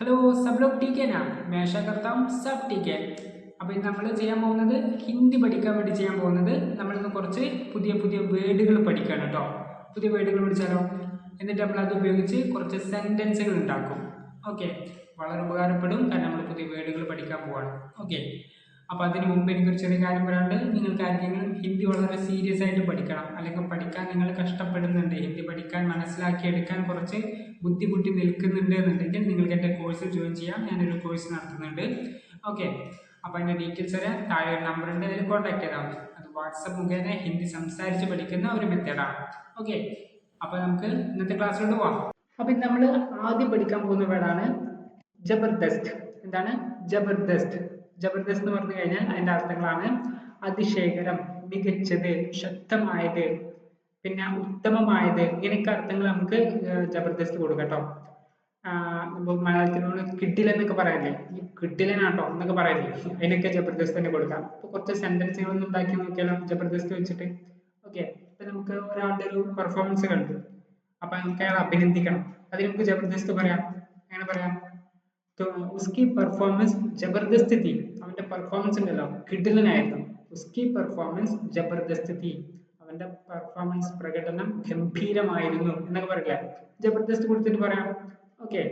Hello സബ് ലോഗ് ടി കെനാണ് ഞാൻ ആശാകർത്താം സബ് ടി കെ അപ്പോൾ ഇത് നമ്മൾ ചെയ്യാൻ പോകുന്നത് ഹിന്ദി പഠിക്കാൻ വേണ്ടി ചെയ്യാൻ പോകുന്നത് നമ്മളിന്ന് കുറച്ച് പുതിയ പുതിയ വേർഡുകൾ പഠിക്കുകയാണ് കേട്ടോ പുതിയ വേർഡുകൾ പഠിച്ചാലോ? എന്നിട്ട് നമ്മൾ അത് ഉപയോഗിച്ച് കുറച്ച് സെന്റൻസുകൾ ഉണ്ടാക്കും. ഓക്കെ വളരെ ഉപകാരപ്പെടും. കാരണം നമ്മൾ പുതിയ വേർഡുകൾ പഠിക്കാൻ പോവാണ്. ഓക്കെ അപ്പോൾ അതിന് മുമ്പ് എനിക്കൊരു ചെറിയ കാര്യം പറയാണ്ട് നിങ്ങൾക്ക് ആർക്കെങ്കിലും ഹിന്ദി വളരെ സീരിയസ് ആയിട്ട് പഠിക്കണം. അല്ലെങ്കിൽ പഠിക്കാൻ നിങ്ങൾ കഷ്ടപ്പെടുന്നുണ്ട്. ഹിന്ദി പഠിക്കാൻ മനസ്സിലാക്കി എടുക്കാൻ കുറച്ച് ബുദ്ധിമുട്ടി നിൽക്കുന്നുണ്ട് എന്നുണ്ടെങ്കിൽ നിങ്ങൾക്ക് എന്റെ കോഴ്സിൽ ജോയിൻ ചെയ്യാം. ഞാനൊരു കോഴ്സ് നടത്തുന്നുണ്ട്. ഓക്കെ അപ്പോൾ അതിന്റെ ഡീറ്റെയിൽസ് വരെ താഴെ ഒരു നമ്പർ ഉണ്ട്. അതിൽ കോൺടാക്ട് ചെയ്താൽ മതി. അത് വാട്സപ്പ് മുഖേന ഹിന്ദി സംസാരിച്ച് പഠിക്കുന്ന ഒരു മെത്തേഡാണ്. ഓക്കെ അപ്പോൾ നമുക്ക് ഇന്നത്തെ ക്ലാസ്സിലോട്ട് പോകാം അപ്പോൾ നമ്മൾ ആദ്യം പഠിക്കാൻ പോകുന്ന വേർഡാണ് ജബർദസ്ത്. എന്താണ്? ജബർദസ്ത്. ജബർദസ്ത് എന്ന് പറഞ്ഞു കഴിഞ്ഞാൽ അതിന്റെ അർത്ഥങ്ങളാണ് അതിശയകരം മികച്ചത് ശക്തമായത് പിന്നെ ഉത്തമമായത് ഇങ്ങനെയൊക്കെ അർത്ഥങ്ങൾ നമുക്ക് ഏർ ജബർദസ്ത് കൊടുക്കാം കേട്ടോ ഇപ്പോൾ മലയാളത്തിൽ നമ്മൾ കിഡിൽ എന്നൊക്കെ പറയല്ലേ ഈ കിഡിലനാട്ടോ എന്നൊക്കെ പറയല്ലേ അതിനൊക്കെ ജബർദസ്ത് തന്നെ കൊടുക്കാം ഇപ്പൊ കുറച്ച് സെന്റൻസുകൾ ഒന്ന് ഉണ്ടാക്കി നോക്കിയാലോ ജബർദസ്ത് വെച്ചിട്ട് ഓക്കെ ഇപ്പൊ നമുക്ക് ഒരാളുടെ ഒരു പെർഫോമൻസ് കണ്ടു അപ്പൊ നമുക്ക് അയാളെ അഭിനന്ദിക്കണം അതിന് നമുക്ക് ജബർദസ്ത് പറയാം എങ്ങനെ പറയാം तो उसकी परफॉर्मेंस जबरदस्त थी അവന്റെ പെർഫോമൻസ് ഉണ്ടല്ലോ കിടിലനായിരുന്നു. ഉസ്കി പെർഫോമൻസ് ജബർദസ്ത് അവന്റെ പെർഫോമൻസ് പ്രകടനം ഗംഭീരമായിരുന്നു എന്നൊക്കെ പറയില്ല? ജബർദസ്ത് കൊടുത്തിട്ട് പറയാം. ഓക്കെ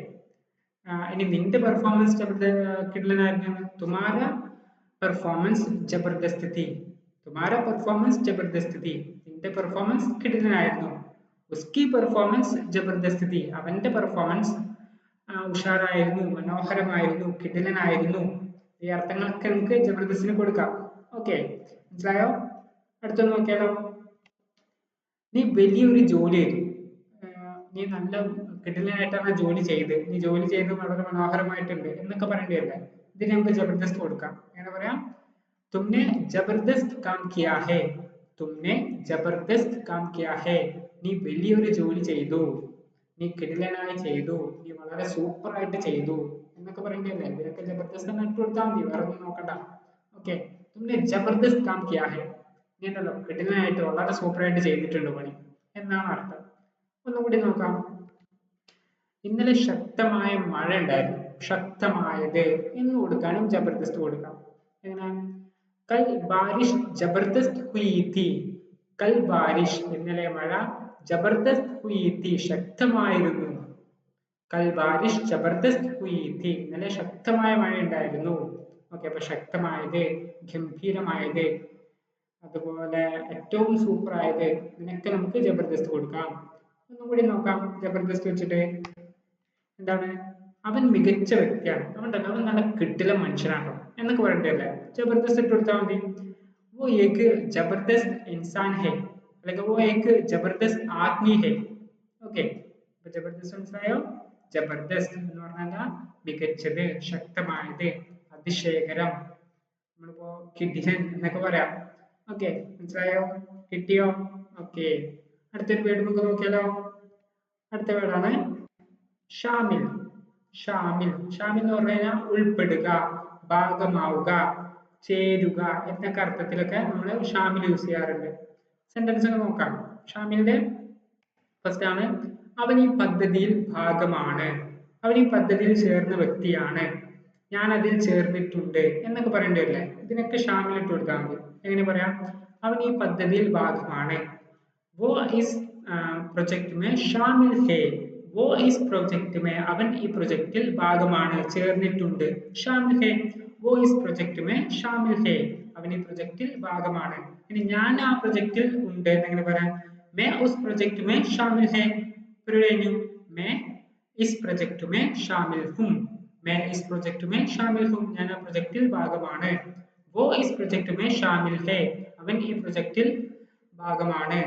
ഇനി നിന്റെ പെർഫോമൻസ് കിടലനായിരുന്നു. തുമാര പെർഫോമൻസ് ജബർദസ്ത് തീ. തുമാര പെർഫോമൻസ് ജബർദസ്ത് തീ. നിന്റെ പെർഫോമൻസ് കിടലനായിരുന്നു. ഉസ്കി പെർഫോമൻസ് ജബർദസ്ത് തീ. അവന്റെ പെർഫോമൻസ് ഉഷാറായിരുന്നു മനോഹരമായിരുന്നു കിടിലനായിരുന്നു. ഈ അർത്ഥങ്ങളൊക്കെ നമുക്ക് ജബർദസ്തിന് കൊടുക്കാം. ഓക്കെ മനസ്സിലായോ? അടുത്തൊന്ന് നോക്കിയാലോ. നീ വലിയൊരു ജോലി ചെയ്തു. നീ നല്ല കിടിലനായിട്ടാണ് ജോലി ചെയ്ത്. നീ ജോലി ചെയ്ത് വളരെ മനോഹരമായിട്ടുണ്ട് എന്നൊക്കെ പറയേണ്ടതല്ലേ ഇതിന് നമുക്ക് ജബർദസ്ത് കൊടുക്കാം. എങ്ങനെ പറയാം? തുമ്നെ ജബർദസ്ത് കാം കിയാ ഹേ? തുമ്നെ ജബർദസ്ത് കാം കിയാ ഹേ? നീ വലിയൊരു ജോലി ചെയ്തു. നീ കിടിലനായി ചെയ്തു. നീ വളരെ സൂപ്പർ ആയിട്ട് ചെയ്തു. എന്നൊക്കെ പറയേണ്ടതല്ലേ ഇവരൊക്കെ ജബർദസ്ത് എന്ന് ഇട്ട് മതി. വേറെ ഒന്നും നോക്കണ്ട. ഓക്കെ തുമ്നെ ജബർദസ്ത് കാം കിയാ ഹേ നീ ഉണ്ടല്ലോ കിടിലനായിട്ട് വളരെ സൂപ്പർ ആയിട്ട് ചെയ്തിട്ടുണ്ട് പണി. എന്നാണ് അർത്ഥം. ഒന്നുകൂടി നോക്കാം. ഇന്നലെ ശക്തമായ മഴ ഉണ്ടായിരുന്നു. ശക്തമായത് എന്ന് കൊടുക്കാനും ജബർദസ്ത് കൊടുക്കാം. എങ്ങനെ? കൽ ബാരിഷ് ജബർദസ്ത് ഹുയിത്തി കൽ ബാരിഷ് ഇന്നലെ മഴ ജബർദസ്ത് ഹുയിത്തി ശക്തമായിരുന്നു. കൽ ബാരിഷ് ജബർദസ്ത് ഹുയി തി ഇന്നലെ ശക്തമായ മഴ ഉണ്ടായിരുന്നു ഓക്കെ അപ്പൊ ശക്തമായത് ഗംഭീരമായത് അതുപോലെ ഏറ്റവും സൂപ്പർ ആയത് ഇതിനൊക്കെ നമുക്ക് ജബർദസ്ത് കൊടുക്കാം ഒന്നും കൂടി നോക്കാം ജബർദസ്ത് വെച്ചിട്ട് എന്താണ് അവൻ മികച്ച വ്യക്തിയാണ് അവൻ അവൻ നല്ല കിട്ടില മനുഷ്യനാണോ എന്നൊക്കെ പറയണ്ടല്ലേ ജബർദസ്ത് ഇട്ട് കൊടുത്താൽ മതി वो एक जबरदस्त इंसान है അല്ലെങ്കിൽ वो एक जबरदस्त आदमी है ഓക്കെ അപ്പൊ ജബർദസ്ത് മനസ്സിലായോ ജബർദസ്ത് എന്ന് പറഞ്ഞാൽ മികച്ചത് ശക്തമായത് അതിശയകരം. നമ്മളിപ്പോ കിഡിലൻ എന്നൊക്കെ പറയാം. ഓക്കെ മനസ്സിലായോ? കിട്ടിയോ? ഓക്കെ. അടുത്തൊരു വേർഡ് നമുക്ക് നോക്കിയാലോ? അടുത്ത വേർഡാണ് ഷാമിൽ. ഷാമിൽ. ഷാമിൽ എന്ന് പറഞ്ഞു കഴിഞ്ഞാൽ ഉൾപ്പെടുക ഭാഗമാവുക ചേരുക എന്നൊക്കെ അർത്ഥത്തിലൊക്കെ നമ്മൾ ഷാമിൽ യൂസ് ചെയ്യാറുണ്ട്. സെന്റൻസ് ഒക്കെ നോക്കാം. ഷാമിലിന്റെ ഫസ്റ്റ് ആണ് അവൻ ഈ പദ്ധതിയിൽ ഭാഗമാണ്. അവൻ ഈ പദ്ധതിയിൽ ചേർന്ന വ്യക്തിയാണ്. ഞാൻ അതിൽ ചേർന്നിട്ടുണ്ട് എന്നൊക്കെ പറയേണ്ടി വരില്ലേ? ഇതിനൊക്കെ ഷാമിലിട്ട് കൊടുത്താൽ മതി. എങ്ങനെ പറയാം? അവൻ ഈ പദ്ധതിയിൽ ഭാഗമാണ്. വോ ഈസ് പ്രൊജക്ട് മേ ഷാമിൽ ഹേ. വോ ഈസ് പ്രൊജക്ട് മേ അവൻ ഈ പ്രൊജക്റ്റിൽ ഭാഗമാണ്. ചേർന്നിട്ടുണ്ട്. ഷാമിൽ ഹേ. വോ ഈസ് പ്രൊജക്ട് മേ ഷാമിൽ ഹേ. അവൻ ഈ പ്രൊജക്റ്റിൽ ഭാഗമാണ്. ഇനി ഞാൻ ആ പ്രൊജക്റ്റിൽ ഉണ്ട് എന്നെങ്ങനെ പറയാം. മേ ഉസ് പ്രൊജക്ട് മേ ഷാമിൽ ഹേ. ഒരു കഴിഞ്ഞു मैं इस प्रोजेक्ट में शामिल हूँ मैं इस प्रोजेक्ट में शामिल हूँ ഞാൻ ആ പ്രൊജക്റ്റിൽ ഭാഗമാണ് वो इस प्रोजेक्ट में शामिल है അവൻ ഈ പ്രൊജക്റ്റിൽ ഭാഗമാണ്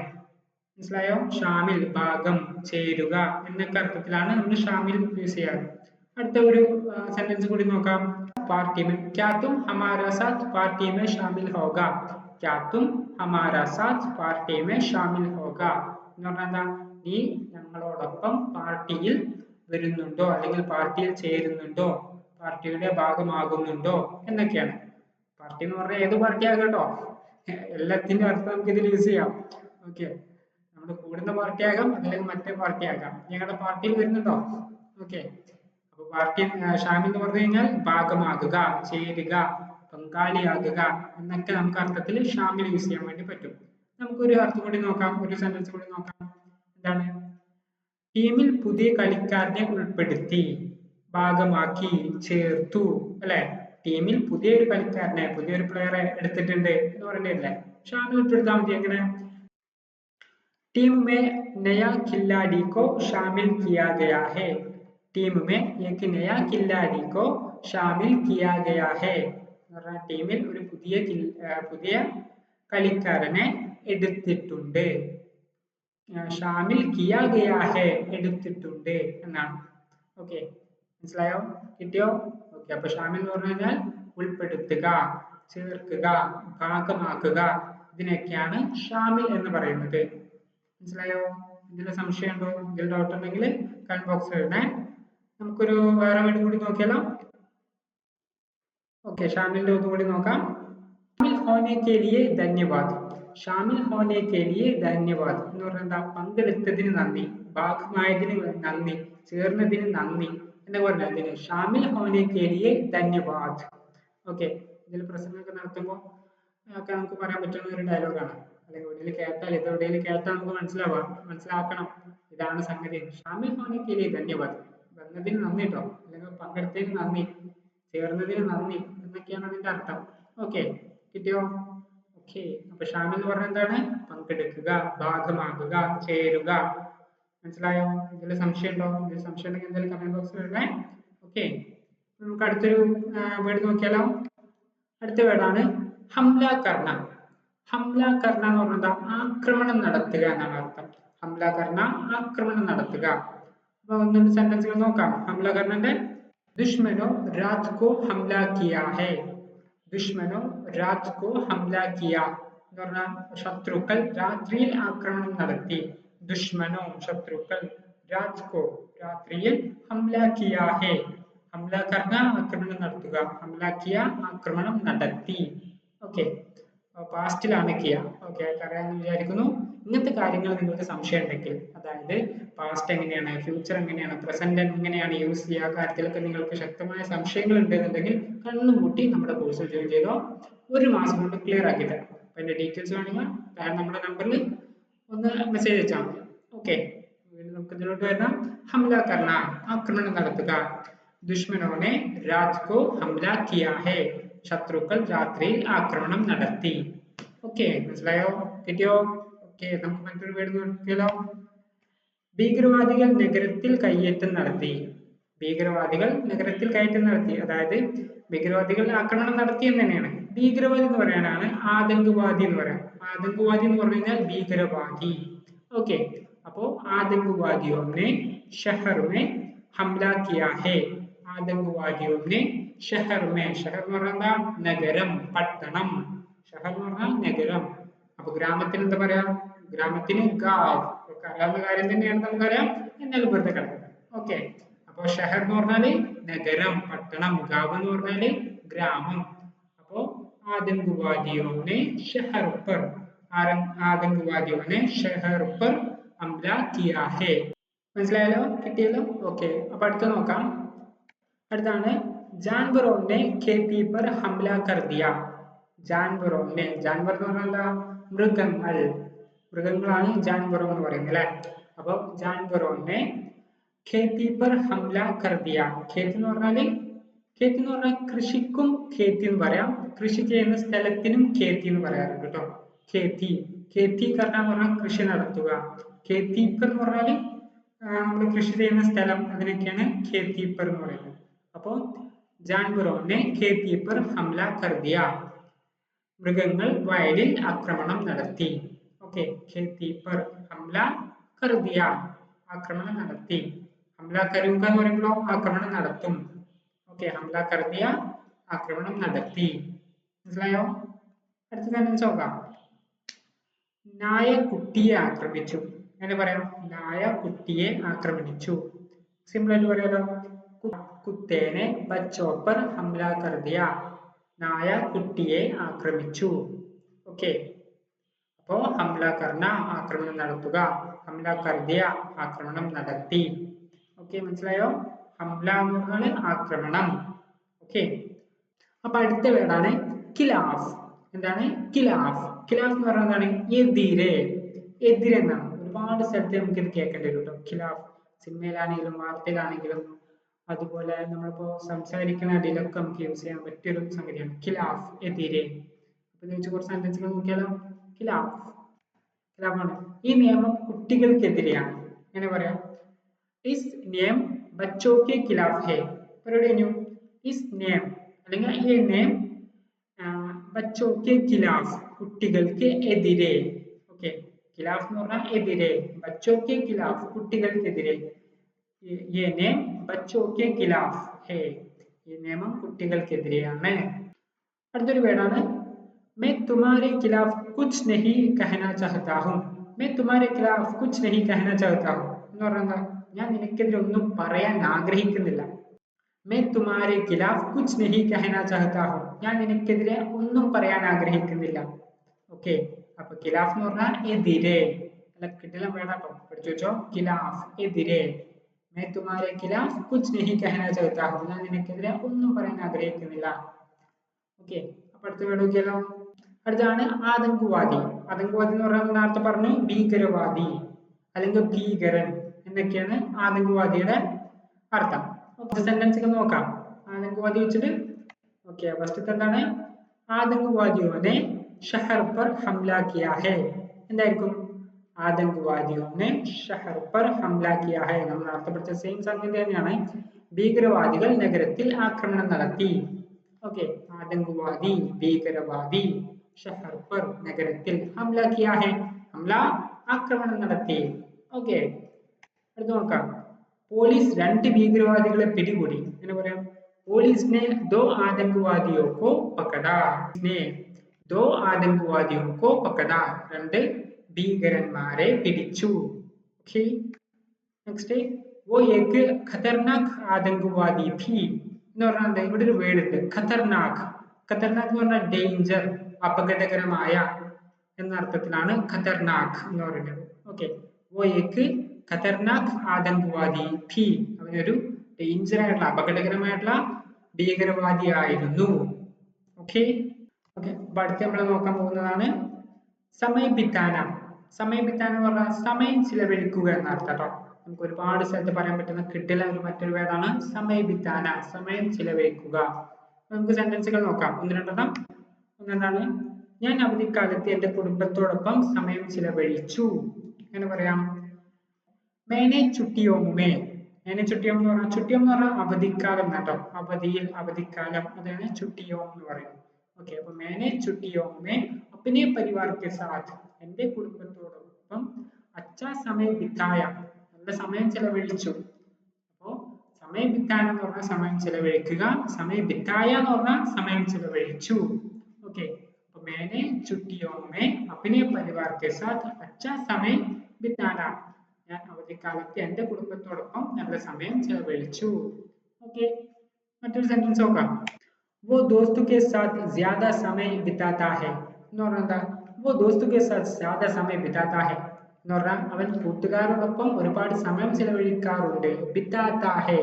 മനസ്സിലായോ ഷാമിൽ ഭാഗം ചേരുക എന്നൊക്കെ അർത്ഥത്തിലാണ് നമ്മൾ ഷാമിൽ യൂസ് ചെയ്യാറ് അടുത്ത ഒരു സെന്റൻസ് കൂടി നോക്കാം പാർട്ടി में क्या तुम हमारा साथ पार्टी में शामिल होगा क्या तुम हमारा साथ पार्टी में शामिल होगा എന്ന് പറഞ്ഞാൽ എന്താ നീ ഞങ്ങളോടൊപ്പം പാർട്ടിയിൽ വരുന്നുണ്ടോ? അല്ലെങ്കിൽ പാർട്ടിയിൽ ചേരുന്നുണ്ടോ? പാർട്ടിയുടെ ഭാഗമാകുന്നുണ്ടോ? എന്നൊക്കെയാണ്. പാർട്ടി എന്ന് പറഞ്ഞാൽ ഏത് പാർട്ടി ആകട്ടോ എല്ലാത്തിന്റെ അർത്ഥം നമുക്ക് ഇതിൽ യൂസ് ചെയ്യാം. ഓക്കെ നമ്മുടെ കൂടുന്ന പാർട്ടി ആകാം അല്ലെങ്കിൽ മറ്റേ പാർട്ടി ആകാം ഞങ്ങളുടെ പാർട്ടിയിൽ വരുന്നുണ്ടോ? ഓക്കെ അപ്പൊ പാർട്ടി ഷാമി എന്ന് പറഞ്ഞു കഴിഞ്ഞാൽ ഭാഗമാകുക ചേരുക പങ്കാളിയാകുക എന്നൊക്കെ നമുക്ക് അർത്ഥത്തിൽ ഷാമിൽ യൂസ് ചെയ്യാൻ വേണ്ടി പറ്റും. നമുക്കൊരു അർത്ഥം കൂടി നോക്കാം ഒരു സെന്റൻസ് കൂടി നോക്കാം. എന്താണ് ടീമിൽ പുതിയ കളിക്കാരനെ ഉൾപ്പെടുത്തി ഭാഗമാക്കി ചേർത്തു അല്ലെ ടീമിൽ പുതിയൊരു കളിക്കാരനെ പുതിയൊരു പ്ലെയറെ എടുത്തിട്ടുണ്ട് എന്ന് പറഞ്ഞില്ലേ ഷാമിൽ ഇട്ടെടുത്താൽ മതി എങ്ങനെ टीम में नया खिलाड़ी को शामिल किया गया है टीम में एक नया खिलाड़ी को शामिल किया गया है ടീമിൽ ഒരു പുതിയ പുതിയ കളിക്കാരനെ എടുത്തിട്ടുണ്ട് ഷാമിൽ കിയാ ഗയാ ഹെ എടുത്തിട്ടുണ്ട് എന്നാണ്. ഓക്കെ മനസ്സിലായോ? കിട്ടിയോ? ഓക്കെ അപ്പൊ ഷാമിൽ എന്ന് പറഞ്ഞു കഴിഞ്ഞാൽ ഉൾപ്പെടുത്തുക ചേർക്കുക ഭാഗമാക്കുക ഇതിനൊക്കെയാണ് ഷാമിൽ എന്ന് പറയുന്നത്. മനസ്സിലായോ? എന്തെങ്കിലും സംശയം ഉണ്ടോ? ഇതിൽ ഡൗട്ട് ഉണ്ടെങ്കിൽ കമന്റ് ബോക്സിൽ എഴുതാൻ നമുക്കൊരു വേറെ വീട് കൂടി നോക്കിയാലോ? ഓക്കെ ഷാമിലിന്റെ ഒന്നുകൂടി നോക്കാം. ധന്യവാദ്. ഷാമിൽ ഹോനെ കെലിയെ ധന്യവാദ്. എന്ന് പറഞ്ഞാൽ എന്താ? പങ്കെടുത്തതിന് നന്ദി ഭാഗമായതിന് നന്ദി ചേർന്നതിന് നന്ദി എന്ന് പറഞ്ഞാൽ ഷാമിൽ ഹോനെ കെലിയെ ധന്യവാദ്. ഓക്കെ ഇതിൽ പ്രസംഗമൊക്കെ നടത്തുമ്പോൾ ഒക്കെ നമുക്ക് പറയാൻ പറ്റുന്ന ഒരു ഡയലോഗാണ് അല്ലെങ്കിൽ എവിടെയെങ്കിലും കേട്ടാൽ ഇത് എവിടെയെങ്കിലും കേട്ടാൽ നമുക്ക് മനസ്സിലാവാം മനസ്സിലാക്കണം. ഇതാണ് സംഗതി. ഷാമിൽ ഹോനെ കെലിയെ ധന്യവാദ്. വന്നതിന് നന്ദി കേട്ടോ അല്ലെങ്കിൽ പങ്കെടുത്തതിന് നന്ദി ചേർന്നതിന് നന്ദി എന്നൊക്കെയാണ് അതിന്റെ അർത്ഥം. ഓക്കെ കിട്ടിയോ? ഓക്കെ അപ്പൊ ഷാമിൽ എന്ന് പറഞ്ഞാൽ എന്താണ് പങ്കെടുക്കുക ഭാഗമാകുക ചേരുക മനസ്സിലായോ ഇതിൽ സംശയം ഉണ്ടോ ഇതിൽ സംശയം ഉണ്ടെങ്കിൽ എന്തായാലും കമന്റ് ബോക്സിൽ ഇടണേ ഓക്കെ നമുക്ക് അടുത്തൊരു വേർഡ് നോക്കിയാലോ അടുത്ത വേർഡാണ് ഹംല കർണ ഹംല കർണ എന്ന് പറഞ്ഞാൽ ആക്രമണം നടത്തുക എന്നാണ് അർത്ഥം ഹംല കർണ ആക്രമണം നടത്തുക അപ്പൊ ഒന്നുണ്ട് സെന്റൻസുകൾ നോക്കാം ഹംല കർണന്റെ दुश्मनों रात को हमला किया है ദുഷ്മനോ രാത് കോ ഹംല കിയ എന്ന് പറഞ്ഞാൽ ശത്രുക്കൾ രാത്രിയിൽ ആക്രമണം നടത്തി ദുഷ്മനോ ശത്രുക്കൾ രാത് കോ രാത്രിയിൽ ഹംല കിയ ഹേ ഹംല കർണ ആക്രമണം നടത്തുക ഹംല കിയ ആക്രമണം നടത്തി ഓക്കെ പാസ്റ്റിലാണ് കിയ ഓക്കെ അറിയാമെന്ന് വിചാരിക്കുന്നു. ഇങ്ങനത്തെ കാര്യങ്ങൾ നിങ്ങൾക്ക് സംശയം ഉണ്ടെങ്കിൽ അതായത് പാസ്റ്റ് എങ്ങനെയാണ് ഫ്യൂച്ചർ എങ്ങനെയാണ് പ്രസന്റ് എങ്ങനെയാണ് യൂസ് ചെയ്യുക കാര്യത്തിലൊക്കെ നിങ്ങൾക്ക് ശക്തമായ സംശയങ്ങൾ ഉണ്ടെന്നുണ്ടെങ്കിൽ കണ്ണും പൂട്ടി നമ്മുടെ കോഴ്സിൽ ജോയിൻ ചെയ്തോ. ഒരു മാസം കൊണ്ട് ക്ലിയർ ആക്കി തരാം അപ്പൊ അതിന്റെ ഡീറ്റെയിൽസ് വേണമെങ്കിൽ താഴെ നമ്മുടെ നമ്പറിൽ ഒന്ന് മെസ്സേജ് അയച്ചാൽ മതി. ഓക്കെ നമുക്ക് ഇതിലോട്ട് വരാം. ഹംല കർണ ആക്രമണം നടത്തുക. ദുഷ്മനോനെ രാജ്കോ ഹംല കിയാ ഹേ. ശത്രുക്കൾ രാത്രിയിൽ ആക്രമണം നടത്തി. ഓക്കെ മനസ്സിലായോ? കിട്ടിയോ? ഓക്കെ നമുക്ക് മറ്റൊരു വീട് നോക്കിയാലോ ഭീകരവാദികൾ നഗരത്തിൽ കയ്യേറ്റം നടത്തി. ഭീകരവാദികൾ നഗരത്തിൽ കയറ്റം നടത്തി. അതായത് ഭീകരവാദികൾ ആക്രമണം നടത്തി എന്ന് തന്നെയാണ്. ഭീകരവാദി എന്ന് പറയാനാണ് ആതങ്കവാദി എന്ന് പറയാം. ആതങ്കവാദി എന്ന് പറഞ്ഞു കഴിഞ്ഞാൽ ഭീകരവാദി. ഓക്കെ അപ്പോ ആതങ്കവാദിയോ ഷഹർ മേ ഹംല ആതങ്കവാദിയുടെ ഷെഹർമേ ഷെഹർ എന്ന് പറഞ്ഞാൽ നഗരം പട്ടണം. ഷെഹർ എന്ന് പറഞ്ഞാൽ നഗരം. അപ്പൊ ഗ്രാമത്തിന് എന്താ പറയാ? ഗ്രാമത്തിന് ഗാവ്. അറിയാവുന്ന കാര്യം തന്നെയാണ് നമുക്കറിയാം എന്നാൽ വെറുതെ കിടക്കുന്നത് ഓക്കെ. അപ്പൊ ഷെഹർ എന്ന് പറഞ്ഞാൽ നഗരം പട്ടണം ഗാവ് എന്ന് പറഞ്ഞാൽ ഗ്രാമം. അപ്പോ ആതങ്കവാദിയോനെ ഷെഹർ പർ ആതങ്കവാദിയോനെ ഷെഹർ പർ അംല കിയാ ഹേ കിട്ടിയല്ലോ? ഓക്കെ. അപ്പൊ അടുത്ത് നോക്കാം. അടുത്താണ്. ജാൻവറോനെ കെ പർ ഹംല കർ ദിയ ജാൻവറോനെ ജാൻവർ എന്ന് പറഞ്ഞാൽ എന്താ? മൃഗങ്ങൾ. മൃഗങ്ങളാണ് ജാൻവറോ എന്ന് പറയുന്നത് അല്ലെ? അപ്പൊ ജാൻവറോനെ ഖേത്തി പർ ഹംല കർദിയ ഖേത്തി എന്ന് പറഞ്ഞാൽ ഖേത്തി എന്ന് പറഞ്ഞാൽ കൃഷിക്കും ഖേത്തി എന്ന് പറയാം. കൃഷി ചെയ്യുന്ന സ്ഥലത്തിനും ഖേത്തി എന്ന് പറയാറുണ്ട് കേട്ടോ. ഖേത്തി ഖേത്തി കർണ എന്ന് പറഞ്ഞാൽ കൃഷി നടത്തുക. ഖേത്തിപ്പർ എന്ന് പറഞ്ഞാൽ നമ്മൾ കൃഷി ചെയ്യുന്ന സ്ഥലം അതിനൊക്കെയാണ് ഖേത്തിപ്പർ എന്ന് പറയുന്നത്. അപ്പോൾ ജാൻവറോനെ ഖേത്തിപ്പർ ഹംല കർദിയ. മൃഗങ്ങൾ വയലിൽ ആക്രമണം നടത്തി. ഓക്കെ ഖേത്തിപ്പർ ഹംല കർദിയ. ആക്രമണം നടത്തി. ഹംല കരുക എന്ന് പറയുമ്പോൾ ആക്രമണം നടത്തും. ഓക്കെ ഹംല കർദിയ ആക്രമണം നടത്തി. മനസ്സിലായോ? അടുത്ത സെന്റൻസ് നോക്കാം. നായ കുട്ടിയെ ആക്രമിച്ചു. എങ്ങനെ പറയാം? നായ കുട്ടിയെ ആക്രമിച്ചു. സിമ്പിൾ ആയിട്ട് പറയാലോ. കുത്തേനെ ബച്ചോപ്പർ कर दिया നായ കുട്ടിയെ ആക്രമിച്ചു. ഓക്കെ. അപ്പോ ഹംല കർണ ആക്രമണം നടത്തുക. ഹംല കർദിയ ആക്രമണം നടത്തി. ഓക്കെ മനസ്സിലായോ? ഹംല എന്ന് പറഞ്ഞാൽ ആക്രമണം. ഓക്കെ. അപ്പൊ അടുത്ത വേർഡാണ് കിലാഫ് എന്താണ്? കിലാഫ് കിലാഫ് എന്ന് പറഞ്ഞാൽ എന്താണ്? എതിരെ. എതിരെ എന്നാണ് ഒരുപാട് സ്ഥലത്ത് നമുക്ക് ഇത് കേൾക്കേണ്ടി വരും കേട്ടോ ഖിലാഫ്. സിനിമയിലാണെങ്കിലും വാർത്തയിലാണെങ്കിലും അതുപോലെ നമ്മളിപ്പോ സംസാരിക്കുന്ന അതിലൊക്കെ നമുക്ക് യൂസ് ചെയ്യാൻ പറ്റിയൊരു സംഗതിയാണ് ഖിലാഫ് എതിരെ. അപ്പൊ ചോദിച്ച കുറച്ച് സെന്റൻസുകൾ നോക്കിയാലോ? ഖിലാഫ്. ഖിലാഫാണ്. ഈ നിയമം കുട്ടികൾക്കെതിരെയാണ്. എങ്ങനെ പറയാം? ഇസ് നിയം ബച്ചോ കെ ഖിലാഫ് ഹേ. പരിപാടി കഴിഞ്ഞു. ഇസ് നിയം അല്ലെങ്കിൽ ഈ നിയം ബച്ചോ കെ ഖിലാഫ് കുട്ടികൾക്ക് എതിരെ. ഓക്കെ. ഖിലാഫ് എന്ന് പറഞ്ഞാൽ എതിരെ. ബച്ചോ കെ ഖിലാഫ് കുട്ടികൾക്കെതിരെ. ഈ നിയം बच्चों के खिलाफ है ഈ നിയമം കുട്ടികൾക്കെതിരെയാണ് അടുത്തൊരു വേർഡാണ് मैं तुम्हारे खिलाफ कुछ नहीं कहना चाहता हूँ मैं तुम्हारे खिलाफ कुछ नहीं कहना चाहता हूँ എന്ന് പറഞ്ഞാൽ എന്താ ഞാൻ നിനക്കെതിരെ ഒന്നും പറയാൻ ആഗ്രഹിക്കുന്നില്ല मैं तुम्हारे खिलाफ कुछ नहीं कहना चाहता हूँ ഞാൻ നിനക്കെതിരെ ഒന്നും പറയാൻ ആഗ്രഹിക്കുന്നില്ല ഓക്കെ അപ്പൊ ഖിലാഫ് എന്ന് പറഞ്ഞാൽ എതിരെ അല്ല കിട്ടില്ല വേണം പഠിച്ചു വെച്ചോ ഖിലാഫ് എതിരെ മേ തുമാരെ ഖിലാഫ് കുച്ച് നെഹി കഹന ചഹത്താ ഹും ഞാൻ നിനക്കെതിരെ ഒന്നും പറയാൻ ആഗ്രഹിക്കുന്നില്ല. ഓക്കെ അപ്പൊ അടുത്ത വേർഡ് നോക്കിയാലോ? അടുത്താണ് ആതങ്കവാദി. ആതങ്കവാദി എന്ന് പറഞ്ഞാൽ നേരത്തെ പറഞ്ഞു ഭീകരവാദി അല്ലെങ്കിൽ ഭീകരൻ എന്നൊക്കെയാണ് ആതങ്കവാദിയുടെ അർത്ഥം. സെന്റൻസ് ഒക്കെ നോക്കാം. ആതങ്കവാദി വെച്ചിട്ട് ഓക്കെ ഫസ്റ്റത്തെ എന്താണ്? ആതങ്കവാദിയോനെ ഷഹർ പർ ഹംല കിയാ ഹെ എന്തായിരിക്കും? आतंकवादियों ने शहर पर हमला किया है നമ്മൾ നേരത്തെ പഠിച്ച സെയിം സംഗതി തന്നെയാണ് ഭീകരവാദികൾ നഗരത്തിൽ ആക്രമണം നടത്തി ഓക്കെ ആതങ്കവാദി ഭീകരവാദി ഷഹർ पर നഗരത്തിൽ ഹംല കിയാ ഹെ ഹംല ആക്രമണം നടത്തി ഓക്കെ അടുത്ത് നോക്കാം പോലീസ് രണ്ട് ഭീകരവാദികളെ പിടികൂടി എന്ന് പറയാം പോലീസ് ने दो आतंकवादियों को पकड़ा ने दो आतंकवादियों को पकड़ा രണ്ട് ഭീകരന്മാരെ പിടിച്ചു. ഓക്കെ നെക്സ്റ്റ് ഓ എഗ് ഖതർനാഖ് ആതങ്കവാദി ഭീ എന്ന് പറഞ്ഞാൽ ഇവിടെ ഒരു വേർഡ് ഉണ്ട്. ഖതർനാഖ് ഖതർനാഖ് എന്ന് പറഞ്ഞാൽ ഡേഞ്ചർ അപകടകരമായ എന്ന അർത്ഥത്തിലാണ് ഖതർനാഖ് എന്ന് പറയുന്നത്. ഓക്കെ ഓ എഗ് ഖതർനാഖ് ആതങ്കവാദി ഭീ അവനൊരു ഡേഞ്ചർ ആയിട്ടുള്ള അപകടകരമായിട്ടുള്ള ഭീകരവാദി ആയിരുന്നു. ഓക്കെ ഓക്കെ അടുത്ത് നമ്മൾ നോക്കാൻ പോകുന്നതാണ്. സമയ ബിത്താന ബിത്താന എന്ന് പറഞ്ഞാൽ സമയം ചിലവഴിക്കുക എന്ന അർത്ഥം കേട്ടോ നമുക്ക് ഒരുപാട് സ്ഥലത്ത് പറയാൻ പറ്റുന്ന കിട്ടില്ല ഒരു മറ്റൊരു വേർഡാണ് സമയം സമയം ചിലവഴിക്കുക. നമുക്ക് സെന്റൻസുകൾ നോക്കാം. ഒന്ന് രണ്ടെണ്ണം ഒന്നെന്താണ് ഞാൻ അവധിക്കാലത്ത് എന്റെ കുടുംബത്തോടൊപ്പം സമയം ചിലവഴിച്ചു. എങ്ങനെ പറയാം? മേനെ ചുട്ടിയോമുമേ മേനെ ചുട്ടിയോം എന്ന് പറഞ്ഞാൽ ചുട്ടിയോം എന്ന് പറഞ്ഞാൽ അവധിക്കാലം കേട്ടോ അവധിയിൽ അവധിക്കാലം. അതാണ് ചുട്ടിയോം എന്ന് പറയുന്നത്. ഓക്കെ അപ്പൊ മേനെ ചുട്ടിയോമുമേ അപ്പനെ പരിവാർ കെ എന്റെ കുടുംബത്തോടൊപ്പം അച്ഛാ സമയം ബിത്തായ നല്ല സമയം ചെലവഴിച്ചു അപ്പോ സമയം ബിത്താന എന്ന് പറഞ്ഞാൽ സമയം ചെലവഴിക്കുക സമയം ബിത്തായ എന്ന് പറഞ്ഞാൽ സമയം ചെലവഴിച്ചു ഓക്കെ അപ്പൊ മേനെ ചുട്ടിയോമേ അപ്പനെ പരിവാർ കെ സാത്ത് അച്ഛാ സമയം ബിത്താന ഞാൻ അവധിക്കാലത്ത് എന്റെ കുടുംബത്തോടൊപ്പം നല്ല സമയം ചെലവഴിച്ചു ഓക്കെ മറ്റൊരു സെന്റൻസ് നോക്കാം वो दोस्तों के साथ ज्यादा समय बिताता है എന്ന് പറഞ്ഞാൽ എന്താ वो दोस्तों के साथ ज्यादा समय बिताता है എന്ന് പറഞ്ഞാൽ അവൻ കൂട്ടുകാരോടൊപ്പം ഒരുപാട് സമയം ചിലവഴിക്കാറുണ്ട് ബിത്താത്ത ഹെ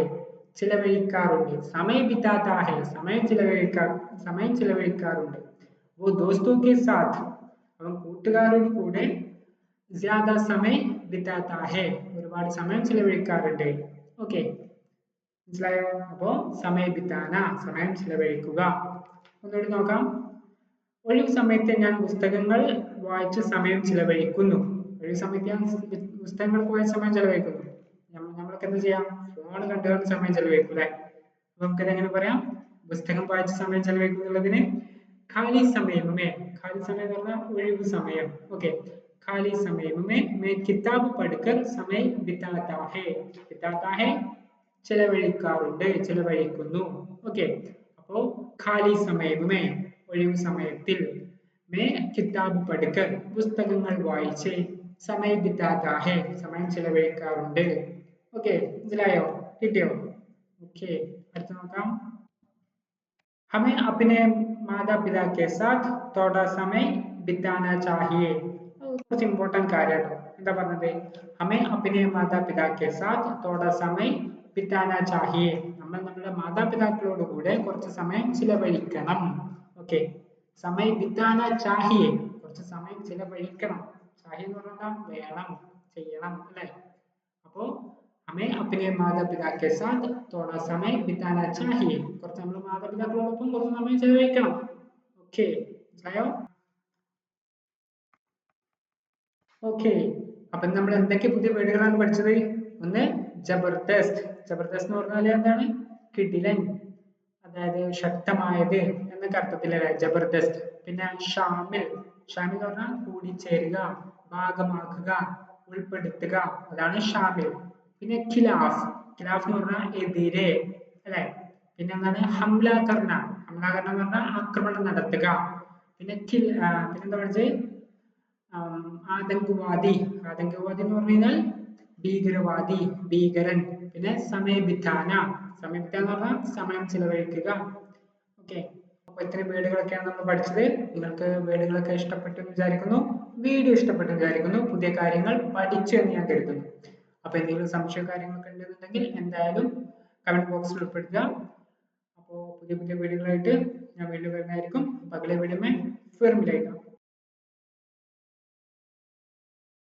ചിലവഴിക്കാറുണ്ട് സമയം ബിത്താത്ത ഹെ സമയം ചിലവഴിക്കാ സമയം ചിലവഴിക്കാറുണ്ട് वो दोस्तों के साथ അവൻ കൂട്ടുകാരോട് കൂടെ ज्यादा समय बिताता है ഒരുപാട് സമയം ചിലവഴിക്കാറുണ്ട് ഓക്കെ മനസ്സിലായോ അപ്പോ സമയം ബിത്താന സമയം ചിലവഴിക്കുക ഒന്നുകൂടി നോക്കാം ഒഴിവ് സമയത്ത് ഞാൻ പുസ്തകങ്ങൾ വായിച്ച് സമയം ചിലവഴിക്കുന്നു. ഒഴിവ് സമയത്ത് ഞാൻ പുസ്തകങ്ങൾക്ക് വായിച്ച് സമയം ചിലവഴിക്കുന്നു. നമ്മൾക്ക് എന്ത് ചെയ്യാം? ഫോൺ കണ്ടുകൊണ്ട് സമയം ചെലവഴിക്കും അല്ലെ? നമുക്കത് എങ്ങനെ പറയാം? പുസ്തകം വായിച്ച് സമയം ചെലവഴിക്കും എന്നുള്ളതിന് ഖാലി സമയമേ ഖാലി സമയം എന്ന് പറഞ്ഞാൽ ഒഴിവ് സമയം. ഓക്കെ. ഖാലി സമയമേ മേ കിതാബ് പടുക്കൽ സമയ ബിതാതാഹേ ബിതാതാഹേ ചെലവഴിക്കാറുണ്ട് ചെലവഴിക്കുന്നു. ഓക്കെ. അപ്പോ ഖാലി സമയമേ ഒഴിവ് സമയത്തിൽ മേ കിതാബ് പഠിക്കർ പുസ്തകങ്ങൾ വായിച്ച് സമയ ബിത്താത്ത ഹെ സമയം ചിലവഴിക്കാറുണ്ട് ഓക്കെ മനസ്സിലായോ കിട്ടിയോ ഓക്കെ അടുത്ത നോക്കാം हमें अपने माता पिता के साथ थोड़ा समय बिताना चाहिए കുറച്ച് ഇമ്പോർട്ടൻറ്റ് കാര്യമാട്ടോ എന്താ പറഞ്ഞത് ഹമേ അപ്പിനെ മാതാ പിതാ കെ സാത്ത് തോട സമയം ബിത്താന ചാഹിയെ നമ്മൾ നമ്മുടെ മാതാപിതാക്കളോട് കൂടെ കുറച്ച് സമയം ചിലവഴിക്കണം ഓക്കെ സമയം ബിത്താന ചാഹിയെ കുറച്ച് സമയം ചിലവഴിക്കണം ചാഹി എന്ന് പറഞ്ഞാൽ വേണം ചെയ്യണം അല്ലേ അപ്പോ हमें अपने माता पिता के साथ थोड़ा समय बिताना चाहिए കുറച്ച് നമ്മൾ മാതാപിതാക്കളോടൊപ്പം കുറച്ച് സമയം ചെലവഴിക്കണം ഓക്കെ മനസ്സിലായോ ഓക്കെ അപ്പൊ നമ്മൾ എന്തൊക്കെ പുതിയ വേർഡുകളാണ് പഠിച്ചത് ഒന്ന് ജബർദസ്ത് ജബർദസ്ത് എന്ന് പറഞ്ഞാൽ എന്താണ് കിടിലൻ അതായത് ശക്തമായത് എന്നൊക്കെ അർത്ഥത്തിലല്ലേ ജബർദസ്ത്. പിന്നെ ഷാമിൽ. ഷാമിൽ എന്ന് പറഞ്ഞാൽ കൂടിച്ചേരുക ഭാഗമാക്കുക ഉൾപ്പെടുത്തുക. അതാണ് ഷാമിൽ. പിന്നെ ഖിലാഫ്. ഖിലാഫ് എന്ന് പറഞ്ഞാൽ എതിരെ അല്ലെ? പിന്നെ എന്താണ്? ഹംലാകർണ. ഹംലാകർണ എന്ന് പറഞ്ഞാൽ ആക്രമണം നടത്തുക. പിന്നെ പിന്നെന്താ പഠിച്ചത് ആതങ്കവാദി. ആതങ്കവാദി എന്ന് പറഞ്ഞു കഴിഞ്ഞാൽ ഭീകരവാദി ഭീകരൻ. പിന്നെ സമയബിത്താന സമയബിത്താന എന്ന് പറഞ്ഞാൽ സമയം ചിലവഴിക്കുക. ഓക്കെ. അപ്പൊ ഇത്രയും വേർഡുകളൊക്കെയാണ് നമ്മൾ പഠിച്ചത്. നിങ്ങൾക്ക് വേർഡുകളൊക്കെ ഇഷ്ടപ്പെട്ടു എന്ന് വിചാരിക്കുന്നു. വീഡിയോ ഇഷ്ടപ്പെട്ടു എന്ന് വിചാരിക്കുന്നു. പുതിയ കാര്യങ്ങൾ പഠിച്ചു എന്ന് ഞാൻ കരുതുന്നു. അപ്പൊ എന്തെങ്കിലും സംശയ കാര്യങ്ങളൊക്കെ ഉണ്ടെന്നുണ്ടെങ്കിൽ എന്തായാലും കമന്റ് ബോക്സിൽ ഉൾപ്പെടുത്തുക. അപ്പോൾ പുതിയ പുതിയ വീഡിയോകളായിട്ട് ഞാൻ വീണ്ടും വരുന്നതായിരിക്കും. പകലെ വീഡിയോ ഫിർമിലായിരിക്കും